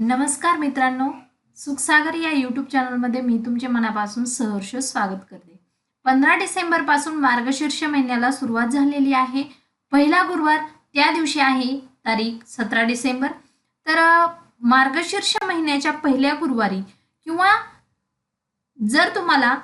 नमस्कार मित्रांनो सुखसागर या यूट्यूब चॅनलमध्ये मी तुमचे मनापासून सहर्ष स्वागत करते. पंधरा डिसेंबरपासून मार्गशीर्ष महिन्याला सुरुवात झालेली आहे. पहिला गुरुवार त्या दिवशी आहे तारीख सतरा डिसेंबर. तर मार्गशीर्ष महिन्याच्या पहिल्या गुरुवारी किंवा जर तुम्हाला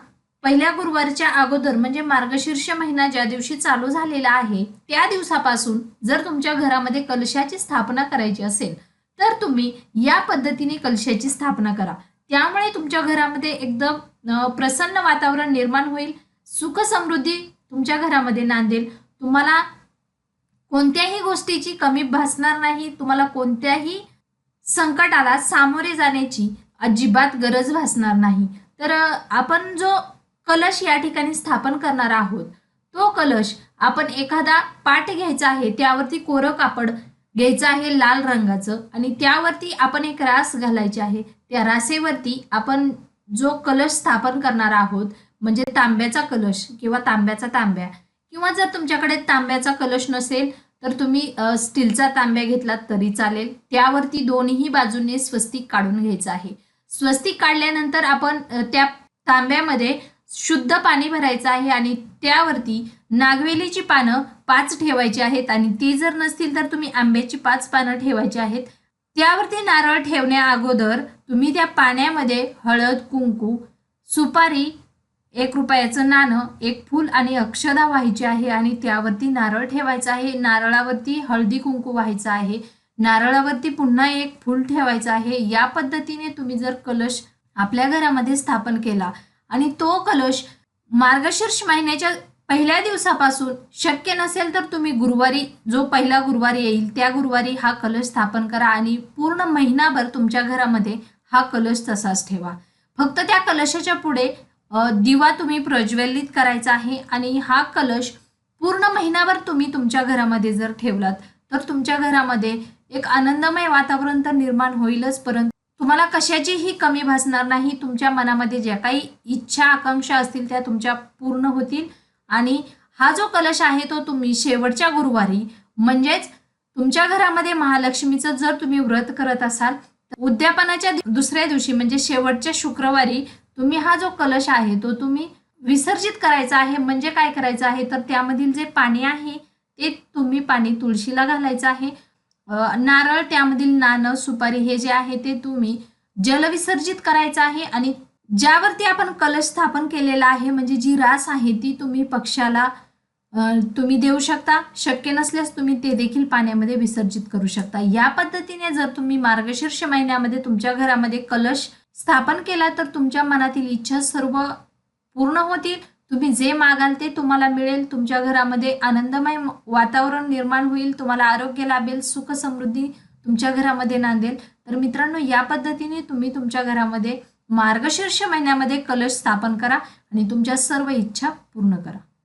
पहिल्या गुरुवारच्या अगोदर म्हणजे मार्गशीर्ष महिना ज्या दिवशी चालू झालेला आहे त्या दिवसापासून जर तुमच्या घरामध्ये कलशाची स्थापना करायची असेल तर तुम्ही या पद्धतीने कलशाची स्थापना करा. त्यामुळे तुमच्या घरामध्ये एकदम प्रसन्न वातावरण निर्माण होईल. सुख समृद्धी तुमच्या घरामध्ये नांदेल. तुम्हाला कोणत्याही गोष्टीची कमी भासणार नाही. तुम्हाला कोणत्याही संकटाला सामोरे जाण्याची अजिबात गरज भासणार नाही. तर आपण जो कलश या ठिकाणी स्थापन करणार आहोत तो कलश आपण एखादा पाट घ्यायचा आहे त्यावरती कोरं कापड घ्यायचं आहे लाल रंगाचं आणि त्यावरती आपण एक रास घालायची आहे. त्या रासेवरती आपण जो कलश स्थापन करणार आहोत म्हणजे तांब्याचा कलश किंवा तांब्याचा तांब्या. किंवा जर तुमच्याकडे तांब्याचा कलश नसेल तर तुम्ही स्टीलचा तांब्या घेतलात तरी चालेल. त्यावरती दोन्ही बाजूने स्वस्तिक काढून घ्यायचं आहे. स्वस्तिक काढल्यानंतर आपण त्या तांब्यामध्ये शुद्ध पाणी भरायचं आहे आणि त्यावरती नागवेलीची पानं पाच ठेवायची आहेत आणि ती जर नसतील तर तुम्ही आंब्याची पाच पानं ठेवायची आहेत. त्यावरती नारळ ठेवण्या अगोदर तुम्ही त्या पाण्यामध्ये हळद कुंकू सुपारी एक रुपयाचं नाणं एक फूल आणि अक्षदा व्हायची आहे आणि त्यावरती नारळ ठेवायचा आहे. नारळावरती हळदी कुंकू व्हायचं आहे. नारळावरती पुन्हा एक फूल ठेवायचं आहे. या पद्धतीने तुम्ही जर कलश आपल्या घरामध्ये स्थापन केला आणि तो कलश मार्गशीर्ष महिन्याच्या पहिल्या दिवसापासून शक्य नसेल तर तुम्ही गुरुवारी जो पहिला गुरुवारी येईल त्या गुरुवारी हा कलश स्थापन करा आणि पूर्ण महिनाभर तुमच्या घरामध्ये हा कलश तसाच ठेवा. फक्त त्या कलशाच्या पुढे दिवा तुम्ही प्रज्वलित करायचा आहे आणि हा कलश पूर्ण महिनाभर तुम्ही तुमच्या घरामध्ये जर ठेवलात तर तुमच्या घरामध्ये एक आनंदमय वातावरण तर निर्माण होईलच परंतु तुम्हाला कशाचीही कमी भासणार नाही. तुमच्या मनामध्ये ज्या काही इच्छा आकांक्षा असतील त्या तुमच्या पूर्ण होतील. आणि हा जो कलश आहे तो तुम्ही शेवटच्या गुरुवारी म्हणजेच तुमच्या घरामध्ये महालक्ष्मीचं जर तुम्ही व्रत करत असाल तर उद्यापनाच्या दुसऱ्या दिवशी म्हणजे शेवटच्या शुक्रवारी तुम्ही हा जो कलश आहे तो तुम्ही विसर्जित करायचा आहे. म्हणजे काय करायचं आहे? तर त्यामधील जे पाणी आहे ते तुम्ही पाणी तुळशीला घालायचं आहे. नारळ त्यामधील नाणं सुपारी हे जे आहे ते तुम्ही जलविसर्जित करायचं आहे आणि ज्यावरती आपण कलश स्थापन केलेला आहे म्हणजे जी रास आहे ती तुम्ही पक्षाला तुम्ही देऊ शकता. शक्य नसल्यास तुम्ही ते देखील पाण्यामध्ये विसर्जित करू शकता. या पद्धतीने जर तुम्ही मार्गशीर्ष महिन्यामध्ये तुमच्या घरामध्ये कलश स्थापन केला तर तुमच्या मनातील इच्छा सर्व पूर्ण होतील. तुम्ही जे मागाल ते तुम्हाला मिळेल तुमच्या घरामध्ये आनंदमय वातावरण निर्माण होईल तुम्हाला आरोग्य लाभेल सुख समृद्धी तुमच्या घरामध्ये नांदेल. तर मित्रांनो या पद्धतीने तुम्ही तुमच्या घरामध्ये मार्गशीर्ष महिन्यामध्ये कलश स्थापन करा आणि तुमच्या सर्व इच्छा पूर्ण करा.